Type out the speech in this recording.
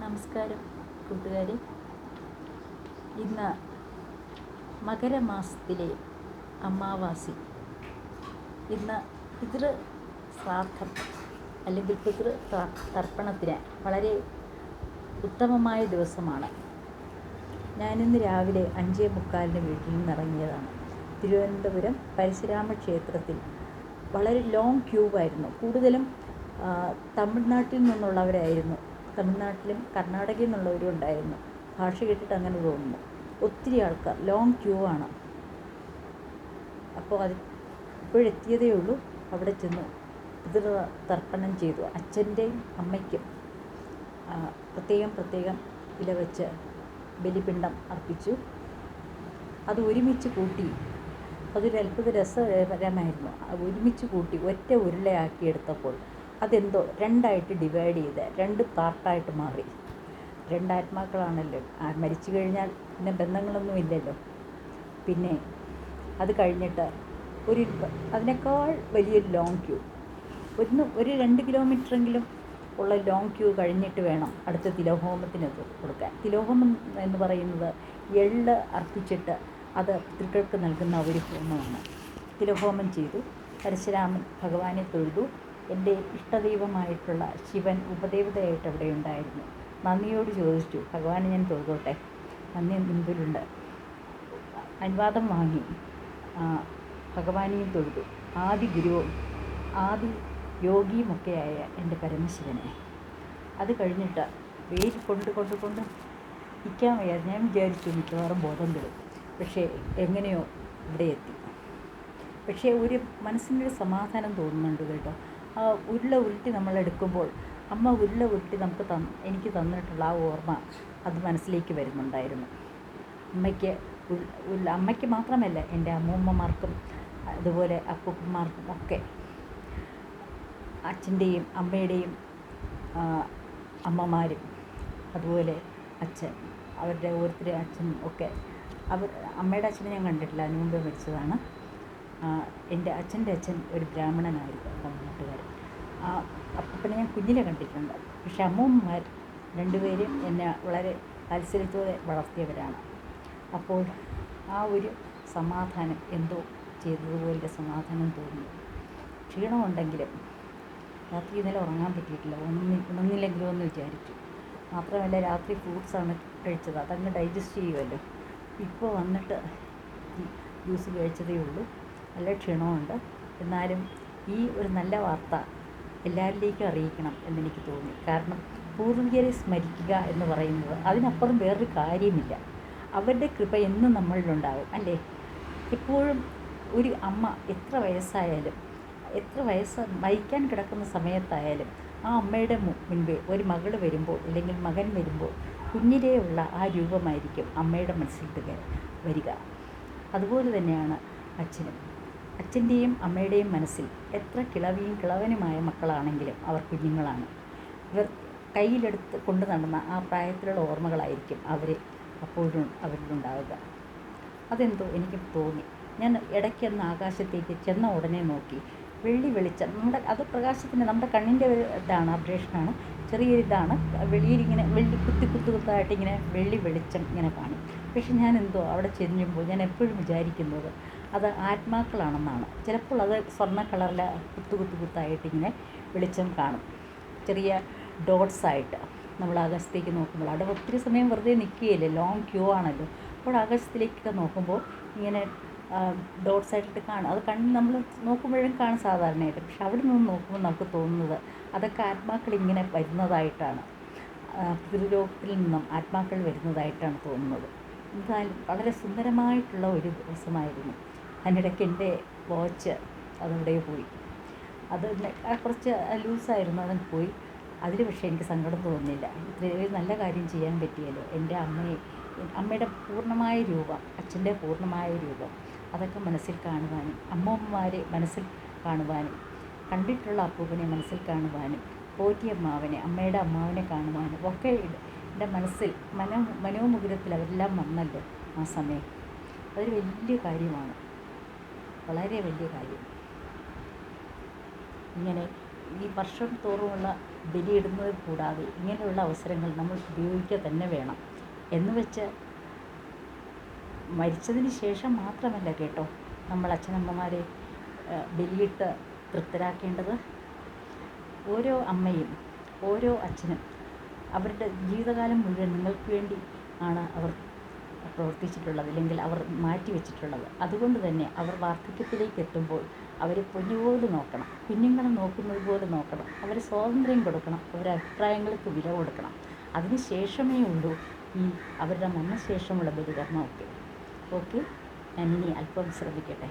നമസ്കാരം കൂട്ടുകാരെ. ഇന്ന് മകരമാസത്തിലെ അമാവാസി. ഇന്ന് പിതൃ ശ്രാദ്ധം അല്ലെങ്കിൽ പിതൃ തർപ്പണത്തിന് വളരെ ഉത്തമമായ ദിവസമാണ്. ഞാനിന്ന് രാവിലെ അഞ്ചേ മുക്കാലിന് വീട്ടിൽ നിന്ന് ഇറങ്ങിയതാണ്. തിരുവനന്തപുരം പരശുരാമ ക്ഷേത്രത്തിൽ വളരെ ലോങ് ക്യൂവായിരുന്നു കൂടുതലും തമിഴ്നാട്ടിൽ നിന്നുള്ളവരായിരുന്നു തമിഴ്നാട്ടിലും കർണാടകയിൽ നിന്നുള്ളവരും ഉണ്ടായിരുന്നു. ഭാഷ കേട്ടിട്ട് അങ്ങനെ തോന്നുന്നു. ഒത്തിരി ആൾക്കാർ ലോങ് ക്യൂ ആണ്. അപ്പോൾ അത് ഇപ്പോഴെത്തിയതേ ഉള്ളൂ. അവിടെ ചെന്നു. പിതൃ തർപ്പണം ചെയ്തു. അച്ഛന്റെയും അമ്മയ്ക്കും പ്രത്യേകം പ്രത്യേകം ഇല വെച്ച് ബലിപിണ്ടം അർപ്പിച്ചു. അത് ഒരുമിച്ച് കൂട്ടി. അതൊരു അത്ഭുത രസകരമായിരുന്നു. ഒരുമിച്ച് കൂട്ടി ഒറ്റ ഉരുളയാക്കി എടുത്തപ്പോൾ അതെന്തോ രണ്ടായിട്ട് ഡിവൈഡ് ചെയ്ത് രണ്ട് പാർട്ടായിട്ട് മാറി. രണ്ടാത്മാക്കളാണല്ലോ. ആ മരിച്ചു കഴിഞ്ഞാൽ പിന്നെ ബന്ധങ്ങളൊന്നും ഇല്ലല്ലോ. പിന്നെ അത് കഴിഞ്ഞിട്ട് ഒരു അതിനേക്കാൾ വലിയൊരു ലോങ് ക്യൂ ഒന്ന് ഒരു രണ്ട് കിലോമീറ്ററെങ്കിലും ഉള്ള ലോങ് ക്യൂ കഴിഞ്ഞിട്ട് വേണം അടുത്ത തിലോഹോമത്തിന് കൊടുക്കാൻ. തിലോഹോമം എന്ന് പറയുന്നത് എള്ള് അർപ്പിച്ചിട്ട് അത് പിതൃക്കൾക്ക് നൽകുന്ന ഒരു ഹോമമാണ്. തിലോഹോമം ചെയ്തു. പരശുരാമൻ ഭഗവാനെ തൊഴുതു. എന്റെ ഇഷ്ടദൈവമായിട്ടുള്ള ശിവൻ ഉപദേവതയായിട്ട് അവിടെ ഉണ്ടായിരുന്നു. നന്ദിയോട് ചോദിച്ചു ഭഗവാൻ ഞാൻ തൊഴുതോട്ടെ നന്ദി മുൻപിലുണ്ട്. അനുവാദം വാങ്ങി. ഭഗവാനെയും തൊഴുതു. ആദി ഗുരുവും ആദി യോഗിയുമൊക്കെയായ എന്റെ പരമശിവനെ. അത് കഴിഞ്ഞിട്ട് വെയിൽ കൊണ്ട് കൊണ്ട് കൊണ്ട് നിൽക്കാൻ വയ്യാതെ ഞാൻ വിചാരിച്ചു മിക്കവാറും ബോധം തരും പക്ഷേ എങ്ങനെയോ ഇവിടെ എത്തി. പക്ഷേ ഒരു മനസ്സിനൊരു സമാധാനം തോന്നുന്നുണ്ട് കേട്ടോ. ആ ഉരുള ഉരുട്ടി നമ്മൾ എടുക്കുമ്പോൾ അമ്മ ഉരുള ഉരുട്ടി നമുക്ക് തന്ന് എനിക്ക് തന്നിട്ടുള്ള ആ ഓർമ്മ അത് മനസ്സിലേക്ക് വരുന്നുണ്ടായിരുന്നു. അമ്മയ്ക്ക് അമ്മയ്ക്ക് മാത്രമല്ല എന്റെ അമ്മൂമ്മമാർക്കും അതുപോലെ അപ്പൂപ്പന്മാർക്കും ഒക്കെ അച്ഛന്റെയും അമ്മയുടെയും അമ്മമാരും അതുപോലെ അച്ഛൻ അവരുടെ ഓരോരുത്തരുടെ അച്ഛനും ഒക്കെ. അവർ അമ്മയുടെ അച്ഛനെ ഞാൻ കണ്ടിട്ടില്ല അതിന് മുമ്പേ മരിച്ചതാണ് എന്റെ അച്ഛന്റെ അച്ഛൻ ഒരു ബ്രാഹ്മണനായിരുന്നു തമിഴ്നാട്ടുകാരൻ ആ അപ്പനെ ഞാൻ കുഞ്ഞിലെ കണ്ടിട്ടുണ്ട്. പക്ഷെ അമ്മൂമ്മമാർ രണ്ടുപേരും എന്നെ വളരെ താല്പര്യത്തോടെ വളർത്തിയവരാണ്. അപ്പോൾ ആ ഒരു സമാധാനം എന്തോ ചെയ്തതുപോലെ സമാധാനം തോന്നി. ക്ഷീണമുണ്ടെങ്കിലും രാത്രി ഇന്നലെ ഉറങ്ങാൻ പറ്റിയിട്ടില്ല. ഉണങ്ങി ഉണങ്ങില്ലെങ്കിലോ എന്ന് വിചാരിച്ചു. മാത്രമല്ല രാത്രി ഫ്രൂട്ട്സാണ് കഴിച്ചത്. അതങ്ങ് ഡൈജസ്റ്റ് ചെയ്യുമല്ലോ. ഇപ്പോൾ വന്നിട്ട് ജ്യൂസ് കഴിച്ചതേ ഉള്ളൂ. നല്ല ക്ഷീണമുണ്ട്. എന്നാലും ഈ ഒരു നല്ല വാർത്ത എല്ലാവരിലേക്കും അറിയിക്കണം എന്നെനിക്ക് തോന്നി. കാരണം പൂർവികരെ സ്മരിക്കുക എന്ന് പറയുന്നത് അതിനപ്പുറം വേറൊരു കാര്യമില്ല. അവരുടെ കൃപ എന്നും നമ്മളിലുണ്ടാകും അല്ലേ? എപ്പോഴും ഒരു അമ്മ എത്ര വയസ്സായാലും എത്ര വയസ്സ് മരിക്കാൻ കിടക്കുന്ന സമയത്തായാലും ആ അമ്മയുടെ മുൻപ് ഒരു മകൾ വരുമ്പോൾ അല്ലെങ്കിൽ മകൻ വരുമ്പോൾ കുഞ്ഞിലെയുള്ള ആ രൂപമായിരിക്കും അമ്മയുടെ മനസ്സിൽ വരിക- വരിക. അതുപോലെ തന്നെയാണ് അച്ഛനും. അച്ഛന്റെയും അമ്മയുടെയും മനസ്സിൽ എത്ര കിളവിയും കിളവനുമായ മക്കളാണെങ്കിലും അവർ കുഞ്ഞുങ്ങളാണ്. ഇവർ കയ്യിലെടുത്ത് കൊണ്ടു നടന്ന ആ പ്രായത്തിലുള്ള ഓർമ്മകളായിരിക്കും അവർ അപ്പോഴും അവരിലുണ്ടാവുക. അതെന്തോ എനിക്ക് തോന്നി. ഞാൻ ഇടയ്ക്കൊന്ന് ആകാശത്തേക്ക് ചെന്ന ഉടനെ നോക്കി. വെള്ളി വെളിച്ചം നമ്മുടെ അത് പ്രകാശത്തിന്റെ നമ്മുടെ കണ്ണിന്റെ ഇതാണ് അപ്ഡേഷനാണ്. ചെറിയൊരു ഇതാണ് വെളിയിൽ ഇങ്ങനെ വെള്ളി കുത്തി കുത്തു കുത്തായിട്ട് ഇങ്ങനെ വെള്ളി വെളിച്ചം ഇങ്ങനെ കാണും. പക്ഷെ ഞാൻ എന്തോ അവിടെ ചെല്ലുമ്പോൾ ഞാൻ എപ്പോഴും വിചാരിക്കുന്നത് അത് ആത്മാക്കളാണെന്നാണ്. ചിലപ്പോൾ അത് സ്വർണ കളറിൽ കുത്തു കുത്തു കുത്തായിട്ട് ഇങ്ങനെ വെളിച്ചം കാണും. ചെറിയ ഡോട്ട്സ് ആയിട്ട് നമ്മൾ ആകാശത്തേക്ക് നോക്കുമ്പോൾ. അവിടെ ഒത്തിരി സമയം വെറുതെ നിൽക്കുകയില്ലേ? ലോങ് ക്യൂ ആണല്ലോ. അപ്പോൾ ആകാശത്തിലേക്കൊക്കെ നോക്കുമ്പോൾ ഇങ്ങനെ ഡോട്ട്സ് ആയിട്ട് കാണും. അത് കണ്ണ് നമ്മൾ നോക്കുമ്പോഴും കാണും സാധാരണയായിട്ട്. പക്ഷെ അവിടെ നിന്ന് നോക്കുമ്പോൾ നമുക്ക് തോന്നുന്നത് അതൊക്കെ ആത്മാക്കൾ ഇങ്ങനെ വരുന്നതായിട്ടാണ്. പിതൃലോകത്തിൽ നിന്നും ആത്മാക്കൾ വരുന്നതായിട്ടാണ് തോന്നുന്നത്. എന്തായാലും വളരെ സുന്ദരമായിട്ടുള്ള ഒരു ദിവസമായിരുന്നു. അതിനിടയ്ക്ക് എന്റെ വാച്ച് അതവിടെ പോയി. അത് കുറച്ച് ലൂസായിരുന്നു അതങ്ങ് പോയി. അതിൽ പക്ഷേ എനിക്ക് സങ്കടം തോന്നുന്നില്ല. ഇത്രയും നല്ല കാര്യം ചെയ്യാൻ പറ്റിയല്ലോ. എന്റെ അമ്മയെ അമ്മയുടെ പൂർണമായ രൂപം അച്ഛന്റെ പൂർണമായ രൂപം അതൊക്കെ മനസ്സിൽ കാണുവാനും അമ്മൂമ്മമാരെ മനസ്സിൽ കാണുവാനും കണ്ടിട്ടുള്ള അപ്പൂപ്പനെ മനസ്സിൽ കാണുവാനും പോറ്റിയ അമ്മാവനെ അമ്മയുടെ അമ്മാവനെ കാണുവാനും ഒക്കെ എന്റെ മനസ്സിൽ മന മനോമുകുരത്തിൽ അവരെല്ലാം വന്നല്ലോ ആ സമയം. അതൊരു വലിയ കാര്യമാണ്. വളരെ വലിയ കാര്യം. ഇങ്ങനെ ഈ വർഷം തോറുമുള്ള ബലിയിടുന്നത് കൂടാതെ ഇങ്ങനെയുള്ള അവസരങ്ങൾ നമ്മൾ ഉപയോഗിക്കുക തന്നെ വേണം. എന്ന് വെച്ച് മരിച്ചതിന് ശേഷം മാത്രമല്ല കേട്ടോ നമ്മൾ അച്ഛനമ്മമാരെ ബലിയിട്ട് തൃപ്തരാക്കേണ്ടത് ഓരോ അമ്മയും ഓരോ അച്ഛനും അവരുടെ ജീവിതകാലം മുഴുവൻ നിങ്ങൾക്ക് വേണ്ടി ആണ് അവർ പ്രവർത്തിച്ചിട്ടുള്ളത് അല്ലെങ്കിൽ അവർ മാറ്റി വെച്ചിട്ടുള്ളത്. അതുകൊണ്ട് തന്നെ അവർ വാർദ്ധക്യത്തിലേക്ക് എത്തുമ്പോൾ അവരെ പൊന്നുപോലെ നോക്കണം കുഞ്ഞുങ്ങളെ നോക്കുന്നത് പോലെ നോക്കണം അവരെ സ്വാതന്ത്ര്യം കൊടുക്കണം അവരുടെ അഭിപ്രായങ്ങൾക്ക് വില കൊടുക്കണം. അതിന് ശേഷമേ ഉള്ളൂ ഈ അവരുടെ മരണശേഷമുള്ള ബലികർമ്മമൊക്കെ. ഓക്കെ? ഞാൻ ഇനി അല്പം ശ്രമിക്കട്ടെ